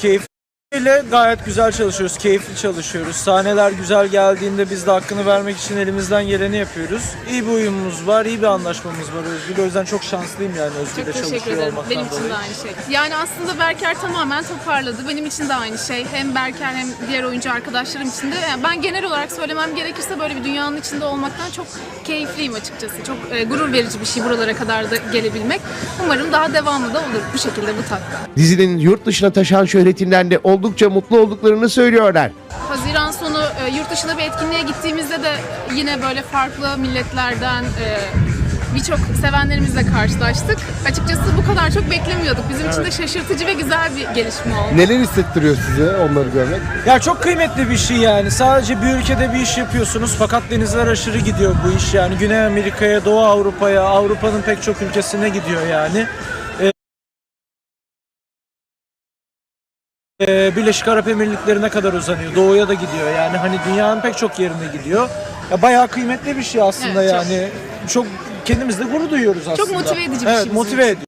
chief Keyifle gayet güzel çalışıyoruz, keyifli çalışıyoruz. Sahneler güzel geldiğinde biz de hakkını vermek için elimizden geleni yapıyoruz. İyi bir uyumumuz var, iyi bir anlaşmamız var Özgür'le. O yüzden çok şanslıyım yani Çok Özgür'le teşekkür çalışıyor ederim. olmaktan Benim için dolayı. de aynı şey. Yani aslında Berker tamamen toparladı. Benim için de aynı şey. Hem Berker hem diğer oyuncu arkadaşlarım için de. Yani ben genel olarak söylemem gerekirse böyle bir dünyanın içinde olmaktan çok keyifliyim açıkçası. Çok e, gurur verici bir şey buralara kadar da gelebilmek. Umarım daha devamlı da olur bu şekilde bu takta. Dizinin yurt dışına taşan şöhretinden de oldukça mutlu olduklarını söylüyorlar. Haziran sonu e, yurt dışına bir etkinliğe gittiğimizde de yine böyle farklı milletlerden e, birçok sevenlerimizle karşılaştık. Açıkçası bu kadar çok beklemiyorduk. Bizim için de şaşırtıcı ve güzel bir gelişme oldu. Neler hissettiriyor size onları görmek? Ya çok kıymetli bir şey yani. Sadece bir ülkede bir iş yapıyorsunuz fakat denizler aşırı gidiyor bu iş yani. Güney Amerika'ya, Doğu Avrupa'ya, Avrupa'nın pek çok ülkesine gidiyor yani. Birleşik Arap Emirlikleri'ne kadar uzanıyor. Doğuya da gidiyor yani hani dünyanın pek çok yerine gidiyor. Ya bayağı kıymetli bir şey aslında Evet, çok. yani. Çok kendimizde gurur duyuyoruz aslında. motive edici bir evet, şey bizim motive için. ediyor.